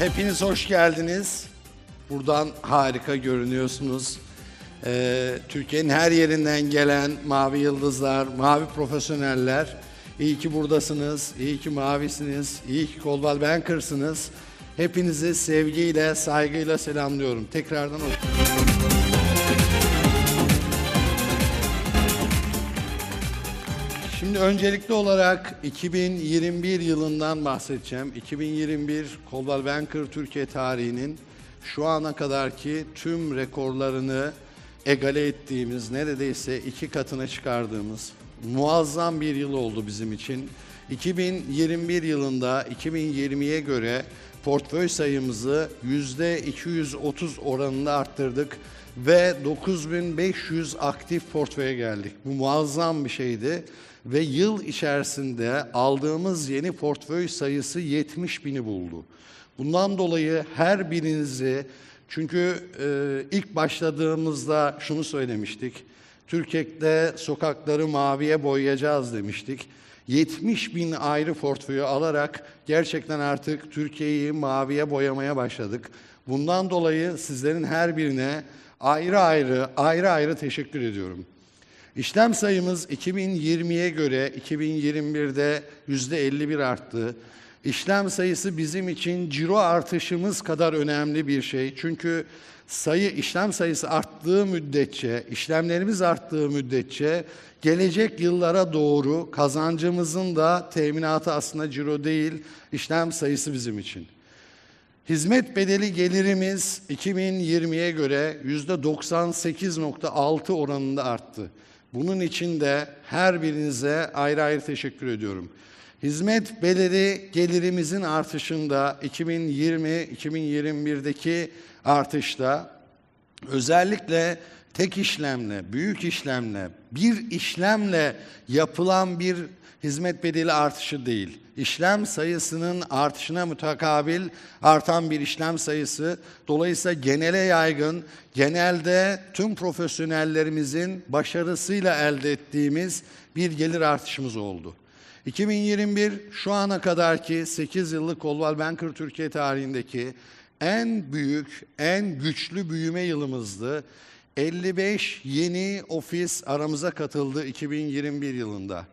Hepiniz hoş geldiniz. Buradan harika görünüyorsunuz. Ee, Türkiye'nin her yerinden gelen mavi yıldızlar, mavi profesyoneller. İyi ki buradasınız, iyi ki mavisiniz, iyi ki Coldwell Bankers'ınız. Hepinizi sevgiyle, saygıyla selamlıyorum. Tekrardan hoş öncelikli olarak 2021 yılından bahsedeceğim. 2021 Coldwell Banker Türkiye tarihinin şu ana kadarki tüm rekorlarını egale ettiğimiz, neredeyse iki katına çıkardığımız muazzam bir yıl oldu bizim için. 2021 yılında 2020'ye göre portföy sayımızı %230 oranında arttırdık ve 9500 aktif portföye geldik. Bu muazzam bir şeydi ve yıl içerisinde aldığımız yeni portföy sayısı 70 bini buldu. Bundan dolayı her birinizi çünkü e, ilk başladığımızda şunu söylemiştik. Türkiye'de sokakları maviye boyayacağız demiştik. 70 bin ayrı portföyü alarak gerçekten artık Türkiye'yi maviye boyamaya başladık. Bundan dolayı sizlerin her birine ayrı ayrı ayrı ayrı teşekkür ediyorum. İşlem sayımız 2020'ye göre 2021'de %51 arttı. İşlem sayısı bizim için ciro artışımız kadar önemli bir şey. Çünkü sayı işlem sayısı arttığı müddetçe, işlemlerimiz arttığı müddetçe gelecek yıllara doğru kazancımızın da teminatı aslında ciro değil, işlem sayısı bizim için. Hizmet bedeli gelirimiz 2020'ye göre %98.6 oranında arttı. Bunun için de her birinize ayrı ayrı teşekkür ediyorum. Hizmet bedeli gelirimizin artışında 2020-2021'deki artışta özellikle tek işlemle, büyük işlemle, bir işlemle yapılan bir hizmet bedeli artışı değil. İşlem sayısının artışına mütakabil artan bir işlem sayısı. Dolayısıyla genele yaygın, genelde tüm profesyonellerimizin başarısıyla elde ettiğimiz bir gelir artışımız oldu. 2021 şu ana kadarki 8 yıllık Coldwell Banker Türkiye tarihindeki en büyük, en güçlü büyüme yılımızdı. 55 yeni ofis aramıza katıldı 2021 yılında.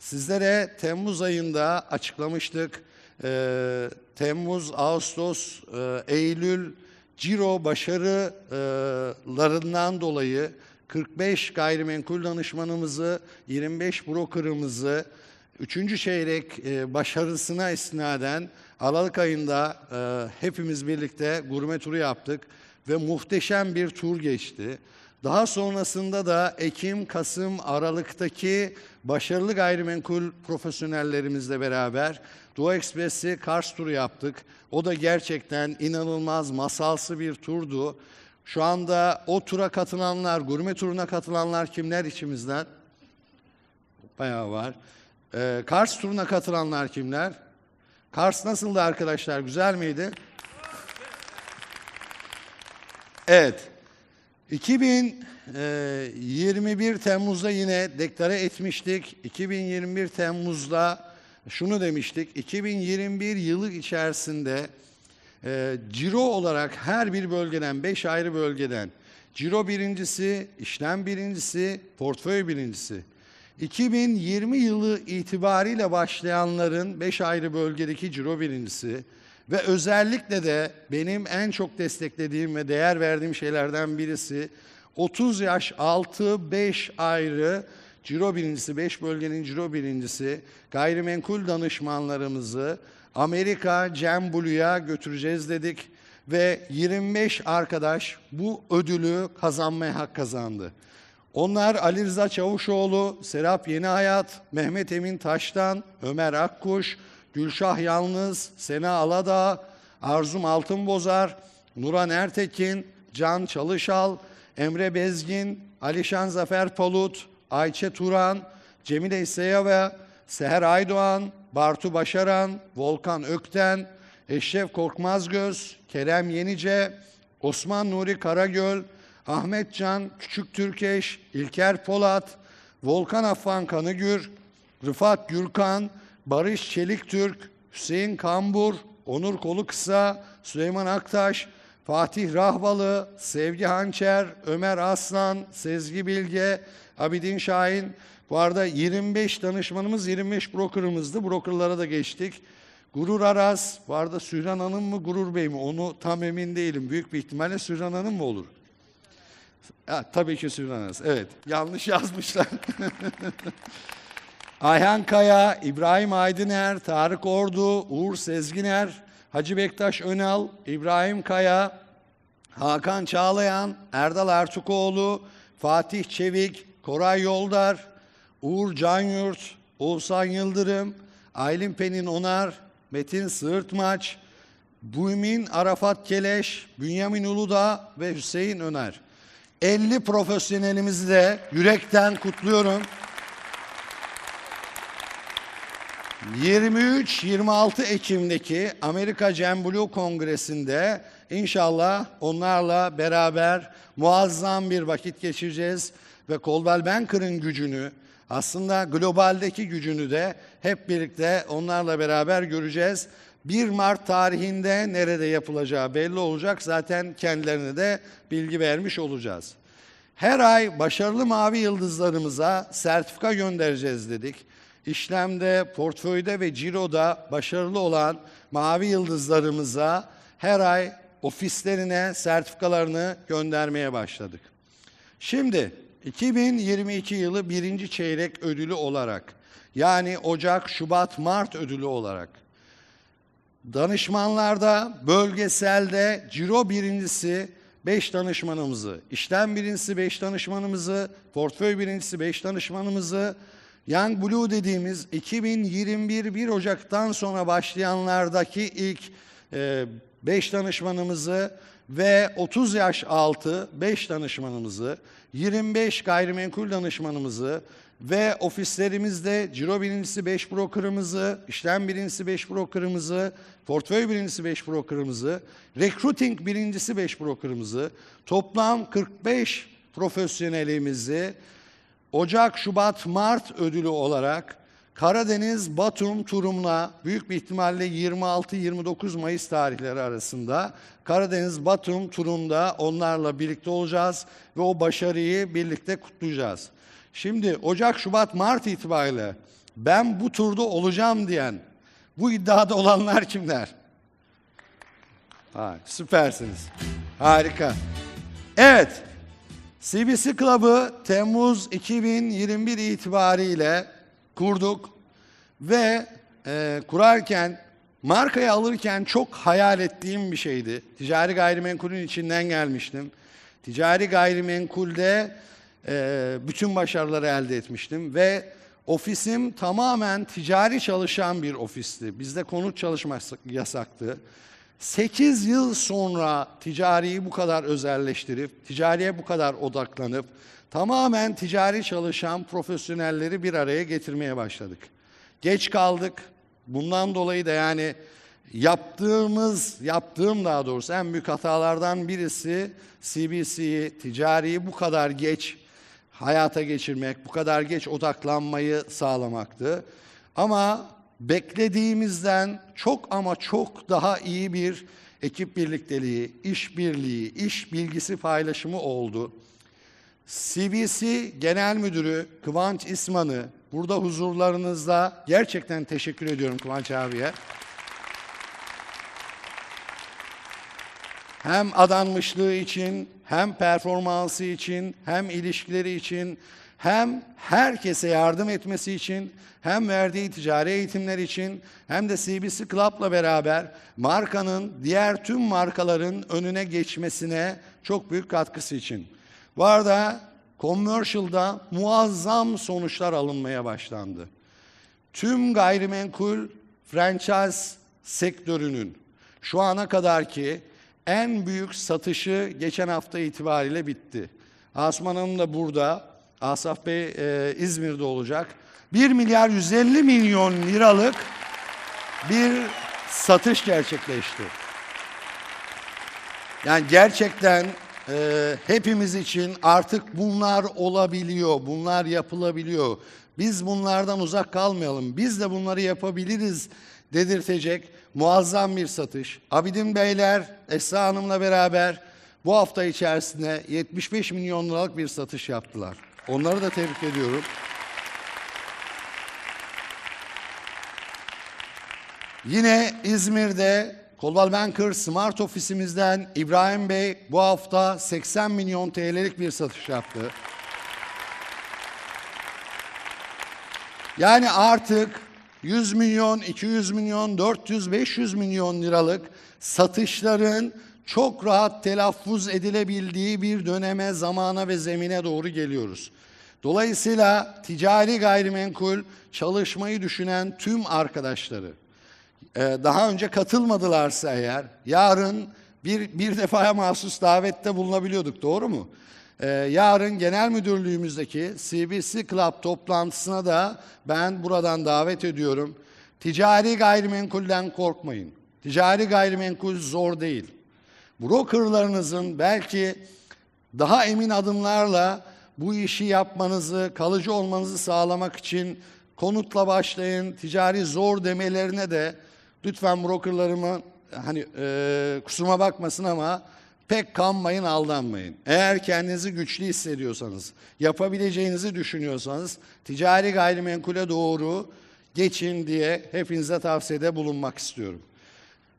Sizlere Temmuz ayında açıklamıştık. Ee, Temmuz, Ağustos, e, Eylül ciro başarılarından dolayı 45 gayrimenkul danışmanımızı, 25 brokerımızı, Üçüncü çeyrek e, başarısına istinaden Aralık ayında e, hepimiz birlikte gurme turu yaptık ve muhteşem bir tur geçti. Daha sonrasında da Ekim, Kasım, Aralık'taki başarılı gayrimenkul profesyonellerimizle beraber Doğu Ekspresi Kars turu yaptık. O da gerçekten inanılmaz masalsı bir turdu. Şu anda o tura katılanlar, gurme turuna katılanlar kimler içimizden? Bayağı var. Ee, Kars turuna katılanlar kimler? Kars nasıldı arkadaşlar? Güzel miydi? Evet. 2021 Temmuz'da yine deklare etmiştik. 2021 Temmuz'da şunu demiştik. 2021 yılı içerisinde e, ciro olarak her bir bölgeden, beş ayrı bölgeden ciro birincisi, işlem birincisi, portföy birincisi. 2020 yılı itibariyle başlayanların 5 ayrı bölgedeki ciro birincisi ve özellikle de benim en çok desteklediğim ve değer verdiğim şeylerden birisi 30 yaş altı 5 ayrı ciro birincisi, 5 bölgenin ciro birincisi gayrimenkul danışmanlarımızı Amerika Cem Blue'ya götüreceğiz dedik ve 25 arkadaş bu ödülü kazanmaya hak kazandı. Onlar Ali Rıza Çavuşoğlu, Serap Yeni Hayat, Mehmet Emin Taştan, Ömer Akkuş, Gülşah Yalnız, Sena Aladağ, Arzum Altınbozar, Nuran Ertekin, Can Çalışal, Emre Bezgin, Alişan Zafer Palut, Ayçe Turan, Cemile İseyava, Seher Aydoğan, Bartu Başaran, Volkan Ökten, Eşref Korkmazgöz, Kerem Yenice, Osman Nuri Karagöl, Ahmet Can Küçük Türkeş, İlker Polat, Volkan Affan Kanıgür, Rıfat Gürkan, Barış Çeliktürk, Hüseyin Kambur, Onur Kolukısa, Süleyman Aktaş, Fatih Rahbalı, Sevgi Hançer, Ömer Aslan, Sezgi Bilge, Abidin Şahin. Bu arada 25 danışmanımız, 25 brokerımızdı. Brokerlara da geçtik. Gurur Aras, bu arada Sühran Hanım mı, Gurur Bey mi? Onu tam emin değilim. Büyük bir ihtimalle Sühran Hanım mı olur? Ha, tabii ki Sühran Aras. Evet, yanlış yazmışlar. Ayhan Kaya, İbrahim Aydıner, Tarık Ordu, Uğur Sezginer, Hacı Bektaş Önal, İbrahim Kaya, Hakan Çağlayan, Erdal Ertukoğlu, Fatih Çevik, Koray Yoldar, Uğur Canyurt, Oğuzhan Yıldırım, Aylin Penin Onar, Metin Sığırtmaç, Bümin Arafat Keleş, Bünyamin Uludağ ve Hüseyin Öner. 50 profesyonelimizi de yürekten kutluyorum. 23-26 Ekim'deki Amerika Cem Blue Kongresi'nde inşallah onlarla beraber muazzam bir vakit geçireceğiz ve Coldwell Banker'ın gücünü aslında globaldeki gücünü de hep birlikte onlarla beraber göreceğiz. 1 Mart tarihinde nerede yapılacağı belli olacak. Zaten kendilerine de bilgi vermiş olacağız. Her ay başarılı mavi yıldızlarımıza sertifika göndereceğiz dedik. İşlemde, portföyde ve ciroda başarılı olan mavi yıldızlarımıza her ay ofislerine sertifikalarını göndermeye başladık. Şimdi 2022 yılı birinci çeyrek ödülü olarak yani Ocak, Şubat, Mart ödülü olarak danışmanlarda, bölgeselde ciro birincisi 5 danışmanımızı, işlem birincisi 5 danışmanımızı, portföy birincisi 5 danışmanımızı, Young Blue dediğimiz 2021 1 Ocak'tan sonra başlayanlardaki ilk 5 danışmanımızı ve 30 yaş altı 5 danışmanımızı, 25 gayrimenkul danışmanımızı ve ofislerimizde ciro birincisi 5 brokerımızı, işlem birincisi 5 brokerımızı, portföy birincisi 5 brokerımızı, recruiting birincisi 5 brokerımızı, toplam 45 profesyonelimizi Ocak, Şubat, Mart ödülü olarak Karadeniz, Batum, Turum'la büyük bir ihtimalle 26-29 Mayıs tarihleri arasında Karadeniz, Batum, Turum'da onlarla birlikte olacağız ve o başarıyı birlikte kutlayacağız. Şimdi Ocak, Şubat, Mart itibariyle ben bu turda olacağım diyen bu iddiada olanlar kimler? Ha, süpersiniz. Harika. Evet. CBC Club'ı Temmuz 2021 itibariyle kurduk ve e, kurarken markayı alırken çok hayal ettiğim bir şeydi. Ticari gayrimenkulün içinden gelmiştim. Ticari gayrimenkulde e, bütün başarıları elde etmiştim ve ofisim tamamen ticari çalışan bir ofisti. Bizde konut çalışması yasaktı. 8 yıl sonra ticariyi bu kadar özelleştirip, ticariye bu kadar odaklanıp, tamamen ticari çalışan profesyonelleri bir araya getirmeye başladık. Geç kaldık. Bundan dolayı da yani yaptığımız, yaptığım daha doğrusu en büyük hatalardan birisi CBC'yi, ticariyi bu kadar geç hayata geçirmek, bu kadar geç odaklanmayı sağlamaktı. Ama beklediğimizden çok ama çok daha iyi bir ekip birlikteliği, işbirliği, iş bilgisi paylaşımı oldu. CBC Genel Müdürü Kıvanç İsman'ı burada huzurlarınızda gerçekten teşekkür ediyorum Kıvanç abiye. Hem adanmışlığı için, hem performansı için, hem ilişkileri için, hem herkese yardım etmesi için, hem verdiği ticari eğitimler için, hem de CBC Club'la beraber markanın diğer tüm markaların önüne geçmesine çok büyük katkısı için. Bu arada commercial'da muazzam sonuçlar alınmaya başlandı. Tüm gayrimenkul franchise sektörünün şu ana kadarki en büyük satışı geçen hafta itibariyle bitti. Asman Hanım da burada. Asaf Bey e, İzmir'de olacak. 1 milyar 150 milyon liralık bir satış gerçekleşti. Yani gerçekten e, hepimiz için artık bunlar olabiliyor, bunlar yapılabiliyor. Biz bunlardan uzak kalmayalım. Biz de bunları yapabiliriz dedirtecek muazzam bir satış. Abidin Beyler, Esra Hanım'la beraber bu hafta içerisinde 75 milyon liralık bir satış yaptılar. Onları da tebrik ediyorum. Yine İzmir'de Coldwell Banker Smart ofisimizden İbrahim Bey bu hafta 80 milyon TL'lik bir satış yaptı. Yani artık 100 milyon, 200 milyon, 400, 500 milyon liralık satışların çok rahat telaffuz edilebildiği bir döneme, zamana ve zemine doğru geliyoruz. Dolayısıyla ticari gayrimenkul çalışmayı düşünen tüm arkadaşları, e, daha önce katılmadılarsa eğer yarın bir, bir defaya mahsus davette bulunabiliyorduk doğru mu? E, yarın genel müdürlüğümüzdeki CBC Club toplantısına da ben buradan davet ediyorum. Ticari gayrimenkulden korkmayın. Ticari gayrimenkul zor değil. Brokerlarınızın belki daha emin adımlarla bu işi yapmanızı, kalıcı olmanızı sağlamak için konutla başlayın, ticari zor demelerine de lütfen brokerlarımı hani e, kusuruma bakmasın ama pek kanmayın, aldanmayın. Eğer kendinizi güçlü hissediyorsanız, yapabileceğinizi düşünüyorsanız ticari gayrimenkule doğru geçin diye hepinize tavsiyede bulunmak istiyorum.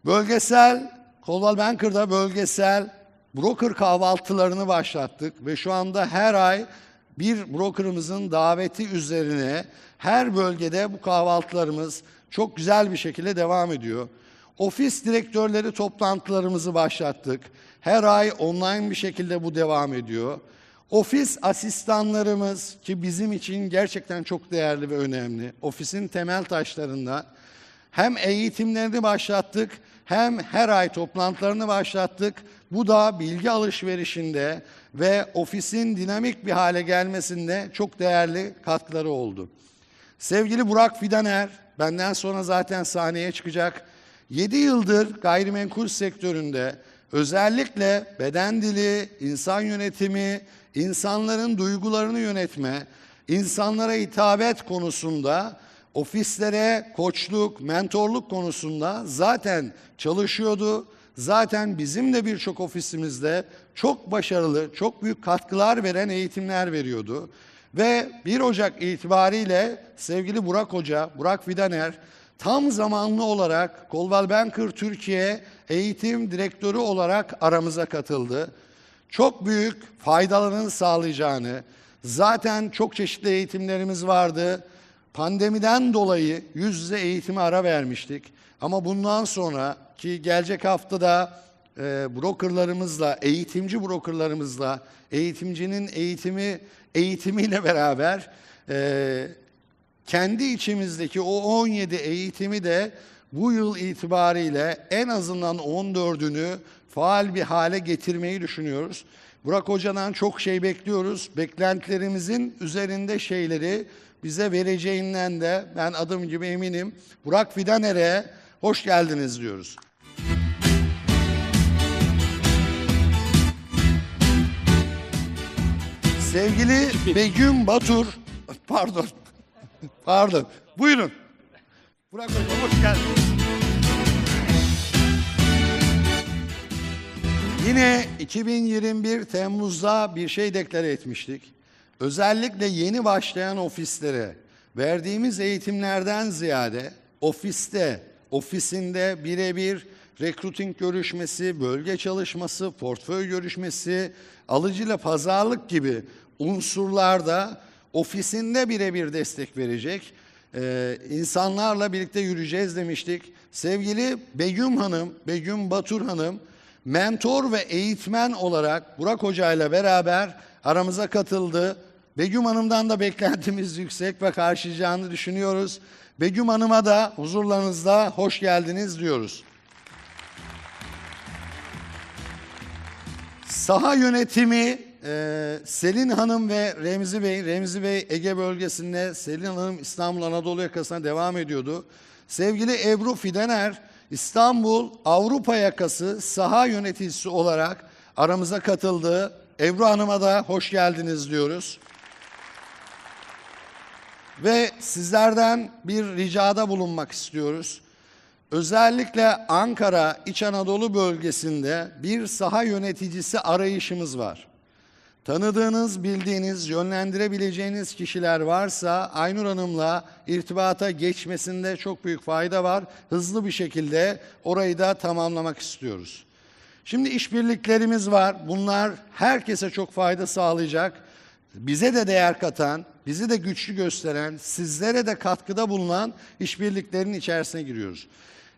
Bölgesel, Coldwell Banker'da bölgesel broker kahvaltılarını başlattık ve şu anda her ay bir brokerımızın daveti üzerine her bölgede bu kahvaltılarımız çok güzel bir şekilde devam ediyor. Ofis direktörleri toplantılarımızı başlattık. Her ay online bir şekilde bu devam ediyor. Ofis asistanlarımız ki bizim için gerçekten çok değerli ve önemli. Ofisin temel taşlarından hem eğitimlerini başlattık hem her ay toplantılarını başlattık. Bu da bilgi alışverişinde ve ofisin dinamik bir hale gelmesinde çok değerli katkıları oldu. Sevgili Burak Fidaner, benden sonra zaten sahneye çıkacak. 7 yıldır gayrimenkul sektöründe özellikle beden dili, insan yönetimi, insanların duygularını yönetme, insanlara hitabet konusunda ofislere koçluk, mentorluk konusunda zaten çalışıyordu. Zaten bizim de birçok ofisimizde çok başarılı, çok büyük katkılar veren eğitimler veriyordu. Ve 1 Ocak itibariyle sevgili Burak Hoca, Burak Fidaner tam zamanlı olarak Coldwell Banker Türkiye eğitim direktörü olarak aramıza katıldı. Çok büyük faydalarını sağlayacağını, zaten çok çeşitli eğitimlerimiz vardı. Pandemiden dolayı yüz yüze eğitime ara vermiştik. Ama bundan sonra ki gelecek haftada e, brokerlarımızla, eğitimci brokerlarımızla, eğitimcinin eğitimi eğitimiyle beraber e, kendi içimizdeki o 17 eğitimi de bu yıl itibariyle en azından 14'ünü faal bir hale getirmeyi düşünüyoruz. Burak Hoca'dan çok şey bekliyoruz. Beklentilerimizin üzerinde şeyleri bize vereceğinden de ben adım gibi eminim. Burak Fidaner'e hoş geldiniz diyoruz. Sevgili Begüm Batur, pardon, pardon, buyurun. Burak Hocam hoş geldiniz. Yine 2021 Temmuz'da bir şey deklare etmiştik. Özellikle yeni başlayan ofislere verdiğimiz eğitimlerden ziyade ofiste, ofisinde birebir rekruting görüşmesi, bölge çalışması, portföy görüşmesi, alıcıyla pazarlık gibi unsurlarda ofisinde birebir destek verecek ee, insanlarla birlikte yürüyeceğiz demiştik. Sevgili Begüm Hanım, Begüm Batur Hanım mentor ve eğitmen olarak Burak Hoca ile beraber aramıza katıldı. Begüm Hanım'dan da beklentimiz yüksek ve karşılayacağını düşünüyoruz. Begüm Hanım'a da huzurlarınızda hoş geldiniz diyoruz. Saha yönetimi e, Selin Hanım ve Remzi Bey, Remzi Bey Ege bölgesinde, Selin Hanım İstanbul Anadolu yakasına devam ediyordu. Sevgili Ebru Fidener, İstanbul Avrupa yakası saha yöneticisi olarak aramıza katıldı. Ebru Hanım'a da hoş geldiniz diyoruz. Ve sizlerden bir ricada bulunmak istiyoruz. Özellikle Ankara, İç Anadolu bölgesinde bir saha yöneticisi arayışımız var. Tanıdığınız, bildiğiniz, yönlendirebileceğiniz kişiler varsa Aynur Hanım'la irtibata geçmesinde çok büyük fayda var. Hızlı bir şekilde orayı da tamamlamak istiyoruz. Şimdi işbirliklerimiz var. Bunlar herkese çok fayda sağlayacak. Bize de değer katan, bizi de güçlü gösteren, sizlere de katkıda bulunan işbirliklerinin içerisine giriyoruz.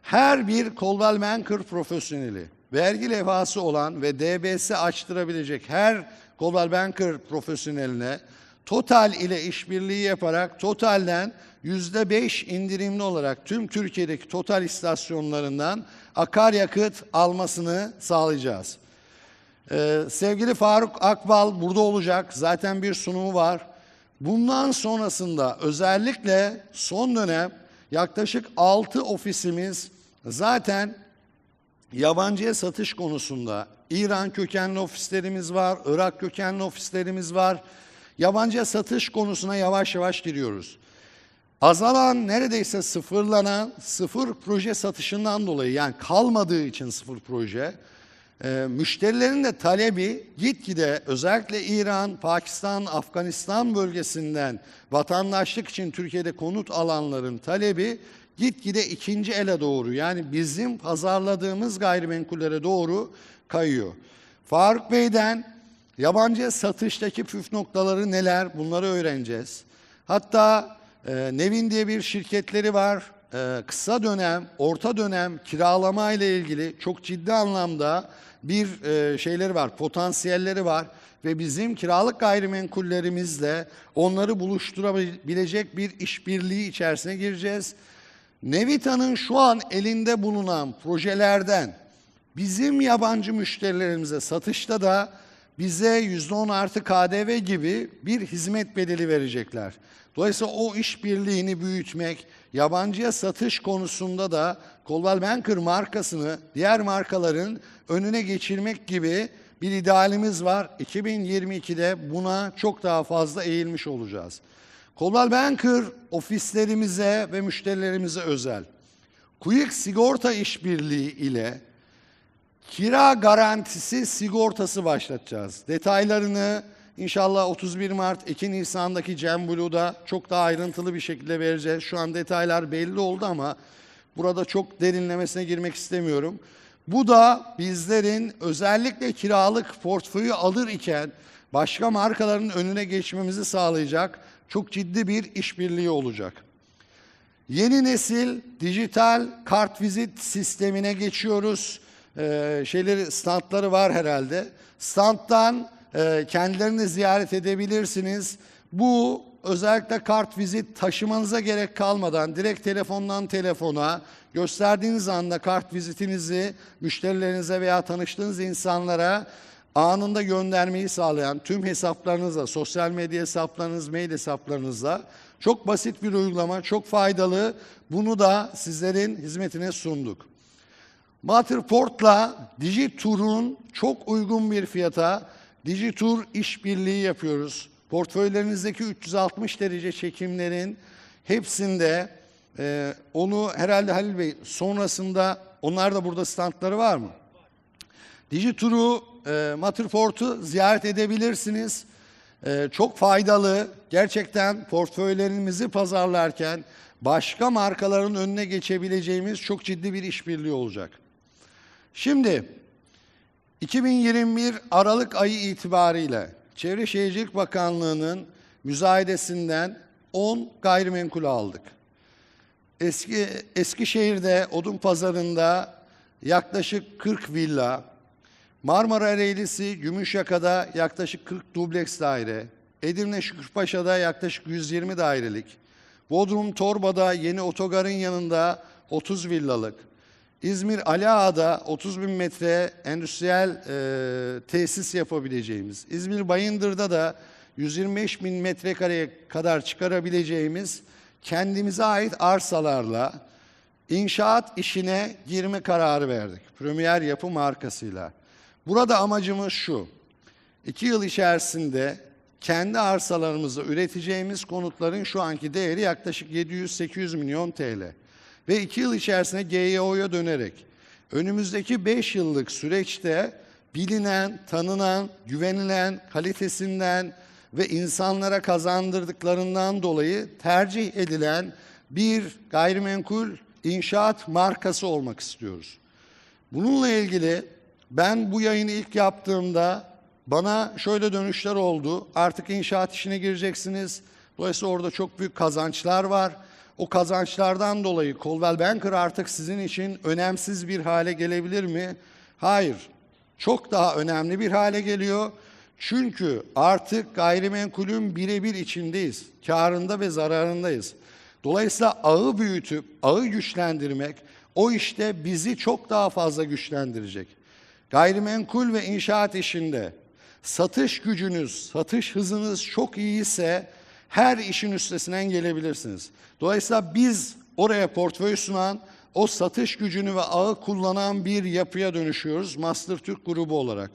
Her bir Coldwell Banker profesyoneli, vergi levhası olan ve DBS açtırabilecek her Coldwell Banker profesyoneline Total ile işbirliği yaparak Total'den %5 indirimli olarak tüm Türkiye'deki Total istasyonlarından akaryakıt almasını sağlayacağız. Ee, sevgili Faruk Akbal burada olacak. Zaten bir sunumu var. Bundan sonrasında özellikle son dönem yaklaşık 6 ofisimiz zaten yabancıya satış konusunda İran kökenli ofislerimiz var, Irak kökenli ofislerimiz var. Yabancıya satış konusuna yavaş yavaş giriyoruz. Azalan neredeyse sıfırlanan sıfır proje satışından dolayı yani kalmadığı için sıfır proje e, müşterilerin de talebi gitgide özellikle İran, Pakistan, Afganistan bölgesinden vatandaşlık için Türkiye'de konut alanların talebi gitgide ikinci ele doğru yani bizim pazarladığımız gayrimenkullere doğru kayıyor. Faruk Bey'den yabancı satıştaki püf noktaları neler bunları öğreneceğiz. Hatta e, Nevin diye bir şirketleri var. E, kısa dönem, orta dönem kiralama ile ilgili çok ciddi anlamda bir e, şeyleri var, potansiyelleri var ve bizim kiralık gayrimenkullerimizle onları buluşturabilecek bir işbirliği içerisine gireceğiz. Nevita'nın şu an elinde bulunan projelerden bizim yabancı müşterilerimize satışta da bize %10 artı KDV gibi bir hizmet bedeli verecekler. Dolayısıyla o işbirliğini büyütmek, yabancıya satış konusunda da Coldwell Banker markasını diğer markaların önüne geçirmek gibi bir idealimiz var. 2022'de buna çok daha fazla eğilmiş olacağız. Coldwell Banker ofislerimize ve müşterilerimize özel. Quick Sigorta İşbirliği ile kira garantisi sigortası başlatacağız. Detaylarını inşallah 31 Mart 2 Nisan'daki Cem Blue'da çok daha ayrıntılı bir şekilde vereceğiz. Şu an detaylar belli oldu ama burada çok derinlemesine girmek istemiyorum. Bu da bizlerin özellikle kiralık portföyü alır iken başka markaların önüne geçmemizi sağlayacak çok ciddi bir işbirliği olacak. Yeni nesil dijital kart vizit sistemine geçiyoruz. Ee, şeyleri standları var herhalde. Standtan e, kendilerini ziyaret edebilirsiniz. Bu özellikle kart vizit taşımanıza gerek kalmadan direkt telefondan telefona gösterdiğiniz anda kart vizitinizi müşterilerinize veya tanıştığınız insanlara anında göndermeyi sağlayan tüm hesaplarınızla, sosyal medya hesaplarınız, mail hesaplarınızla çok basit bir uygulama, çok faydalı. Bunu da sizlerin hizmetine sunduk. Matterport'la Digitur'un çok uygun bir fiyata Digitur işbirliği yapıyoruz. Portföylerinizdeki 360 derece çekimlerin hepsinde e, onu herhalde Halil Bey sonrasında onlar da burada standları var mı? Digitur'u, e, Matterport'u ziyaret edebilirsiniz. E, çok faydalı. Gerçekten portföylerimizi pazarlarken başka markaların önüne geçebileceğimiz çok ciddi bir işbirliği olacak. Şimdi 2021 Aralık ayı itibariyle Çevre Şehircilik Bakanlığı'nın müzayedesinden 10 gayrimenkul aldık. Eski Eskişehir'de Odun Pazarı'nda yaklaşık 40 villa, Marmara Ereğlisi Gümüşyaka'da yaklaşık 40 dubleks daire, Edirne Şükürpaşa'da yaklaşık 120 dairelik, Bodrum Torba'da yeni otogarın yanında 30 villalık, İzmir Ali Ağa'da 30 bin metre endüstriyel e, tesis yapabileceğimiz, İzmir Bayındır'da da 125 bin metrekareye kadar çıkarabileceğimiz kendimize ait arsalarla inşaat işine girme kararı verdik. Premier Yapı markasıyla. Burada amacımız şu. İki yıl içerisinde kendi arsalarımızda üreteceğimiz konutların şu anki değeri yaklaşık 700-800 milyon TL. Ve iki yıl içerisinde GYO'ya dönerek önümüzdeki 5 yıllık süreçte bilinen, tanınan, güvenilen, kalitesinden ve insanlara kazandırdıklarından dolayı tercih edilen bir gayrimenkul inşaat markası olmak istiyoruz. Bununla ilgili ben bu yayını ilk yaptığımda bana şöyle dönüşler oldu. Artık inşaat işine gireceksiniz. Dolayısıyla orada çok büyük kazançlar var. O kazançlardan dolayı Coldwell Banker artık sizin için önemsiz bir hale gelebilir mi? Hayır. Çok daha önemli bir hale geliyor. Çünkü artık gayrimenkulün birebir içindeyiz. Karında ve zararındayız. Dolayısıyla ağı büyütüp ağı güçlendirmek o işte bizi çok daha fazla güçlendirecek. Gayrimenkul ve inşaat işinde satış gücünüz, satış hızınız çok iyiyse her işin üstesinden gelebilirsiniz. Dolayısıyla biz oraya portföy sunan, o satış gücünü ve ağı kullanan bir yapıya dönüşüyoruz Master Türk grubu olarak.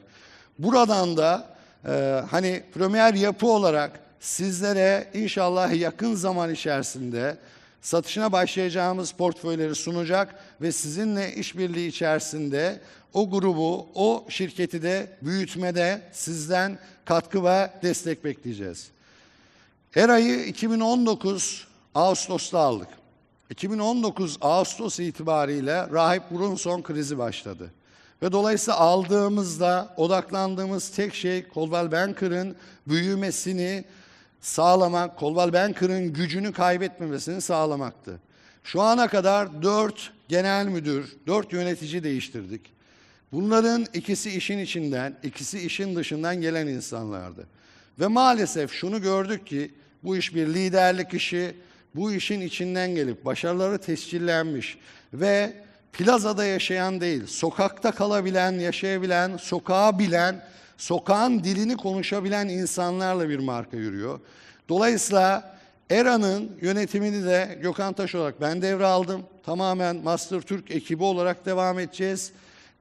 Buradan da e, hani Premier yapı olarak sizlere inşallah yakın zaman içerisinde satışına başlayacağımız portföyleri sunacak ve sizinle işbirliği içerisinde o grubu, o şirketi de büyütmede sizden katkı ve destek bekleyeceğiz. Eray'ı 2019 Ağustos'ta aldık. 2019 Ağustos itibariyle Rahip Brunson krizi başladı. Ve dolayısıyla aldığımızda odaklandığımız tek şey Coldwell Banker'ın büyümesini sağlamak, Coldwell Banker'ın gücünü kaybetmemesini sağlamaktı. Şu ana kadar dört genel müdür, dört yönetici değiştirdik. Bunların ikisi işin içinden, ikisi işin dışından gelen insanlardı. Ve maalesef şunu gördük ki bu iş bir liderlik işi, bu işin içinden gelip başarıları tescillenmiş ve plazada yaşayan değil, sokakta kalabilen, yaşayabilen, sokağa bilen, sokağın dilini konuşabilen insanlarla bir marka yürüyor. Dolayısıyla ERA'nın yönetimini de Gökhan Taş olarak ben devraldım. Tamamen Master Türk ekibi olarak devam edeceğiz.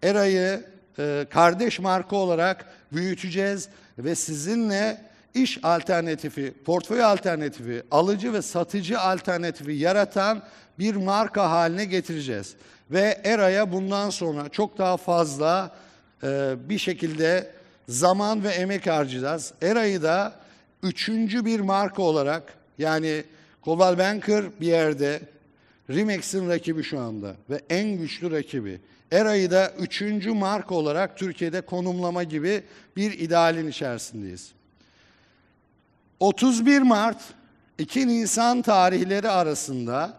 ERA'yı e, kardeş marka olarak büyüteceğiz ve sizinle iş alternatifi, portföy alternatifi, alıcı ve satıcı alternatifi yaratan bir marka haline getireceğiz. Ve ERA'ya bundan sonra çok daha fazla e, bir şekilde zaman ve emek harcayacağız. ERA'yı da üçüncü bir marka olarak yani Coldwell Banker bir yerde, Remex'in rakibi şu anda ve en güçlü rakibi. ERA'yı da üçüncü marka olarak Türkiye'de konumlama gibi bir idealin içerisindeyiz. 31 Mart 2 Nisan tarihleri arasında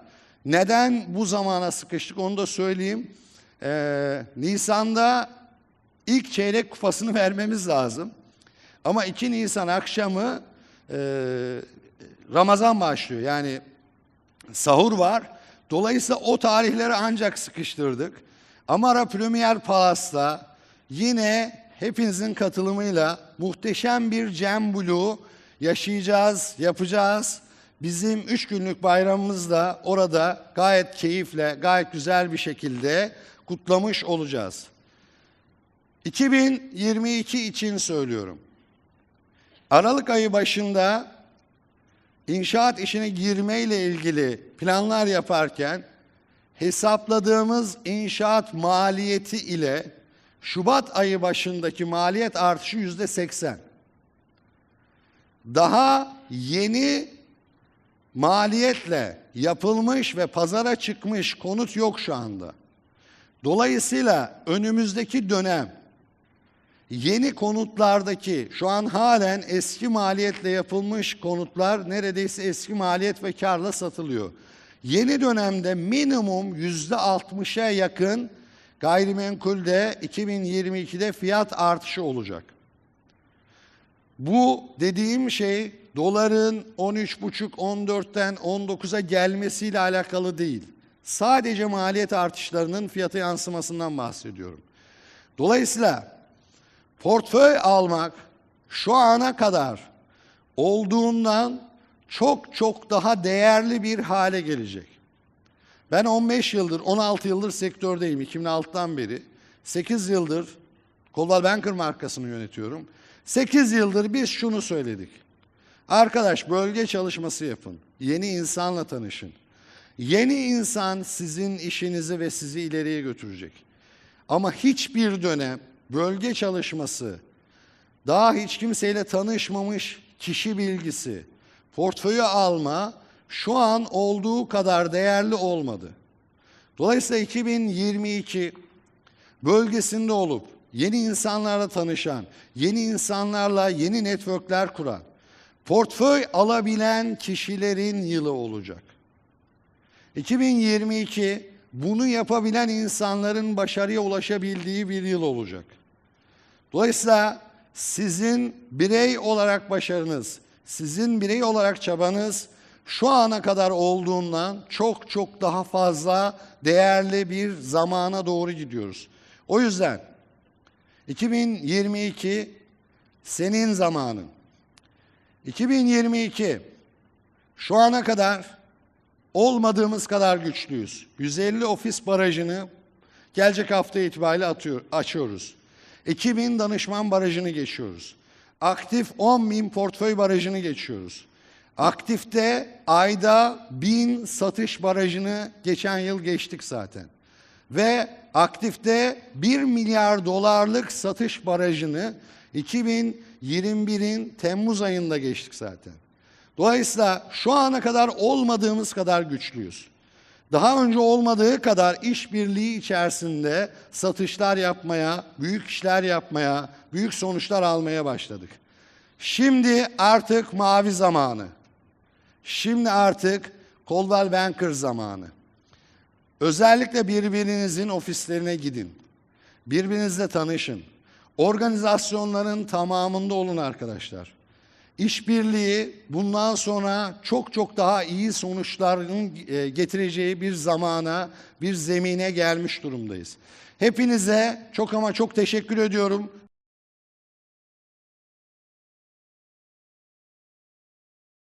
neden bu zamana sıkıştık onu da söyleyeyim. Ee, Nisan'da ilk çeyrek kupasını vermemiz lazım. Ama 2 Nisan akşamı e, Ramazan başlıyor. Yani sahur var. Dolayısıyla o tarihleri ancak sıkıştırdık. Amara Premier Palas'ta yine hepinizin katılımıyla muhteşem bir Cem Blue yaşayacağız, yapacağız. Bizim üç günlük bayramımız da orada gayet keyifle, gayet güzel bir şekilde kutlamış olacağız. 2022 için söylüyorum. Aralık ayı başında inşaat işine girmeyle ilgili planlar yaparken hesapladığımız inşaat maliyeti ile Şubat ayı başındaki maliyet artışı yüzde seksen. Daha yeni maliyetle yapılmış ve pazara çıkmış konut yok şu anda. Dolayısıyla önümüzdeki dönem yeni konutlardaki şu an halen eski maliyetle yapılmış konutlar neredeyse eski maliyet ve karla satılıyor. Yeni dönemde minimum yüzde altmışa yakın gayrimenkulde 2022'de fiyat artışı olacak. Bu dediğim şey doların 13,5 14'ten 19'a gelmesiyle alakalı değil. Sadece maliyet artışlarının fiyata yansımasından bahsediyorum. Dolayısıyla portföy almak şu ana kadar olduğundan çok çok daha değerli bir hale gelecek. Ben 15 yıldır, 16 yıldır sektördeyim 2006'dan beri. 8 yıldır Coldwell Banker markasını yönetiyorum. 8 yıldır biz şunu söyledik. Arkadaş bölge çalışması yapın. Yeni insanla tanışın. Yeni insan sizin işinizi ve sizi ileriye götürecek. Ama hiçbir dönem bölge çalışması, daha hiç kimseyle tanışmamış kişi bilgisi, portföyü alma şu an olduğu kadar değerli olmadı. Dolayısıyla 2022 bölgesinde olup yeni insanlarla tanışan, yeni insanlarla yeni networkler kuran, portföy alabilen kişilerin yılı olacak. 2022 bunu yapabilen insanların başarıya ulaşabildiği bir yıl olacak. Dolayısıyla sizin birey olarak başarınız, sizin birey olarak çabanız şu ana kadar olduğundan çok çok daha fazla değerli bir zamana doğru gidiyoruz. O yüzden 2022 senin zamanın. 2022 şu ana kadar olmadığımız kadar güçlüyüz. 150 ofis barajını gelecek hafta itibariyle atıyor, açıyoruz. 2000 danışman barajını geçiyoruz. Aktif 10 bin portföy barajını geçiyoruz. Aktifte ayda 1000 satış barajını geçen yıl geçtik zaten. Ve aktifte 1 milyar dolarlık satış barajını 2021'in Temmuz ayında geçtik zaten. Dolayısıyla şu ana kadar olmadığımız kadar güçlüyüz. Daha önce olmadığı kadar işbirliği içerisinde satışlar yapmaya, büyük işler yapmaya, büyük sonuçlar almaya başladık. Şimdi artık mavi zamanı. Şimdi artık Coldwell Banker zamanı. Özellikle birbirinizin ofislerine gidin. Birbirinizle tanışın. Organizasyonların tamamında olun arkadaşlar. İşbirliği bundan sonra çok çok daha iyi sonuçların e, getireceği bir zamana, bir zemine gelmiş durumdayız. Hepinize çok ama çok teşekkür ediyorum.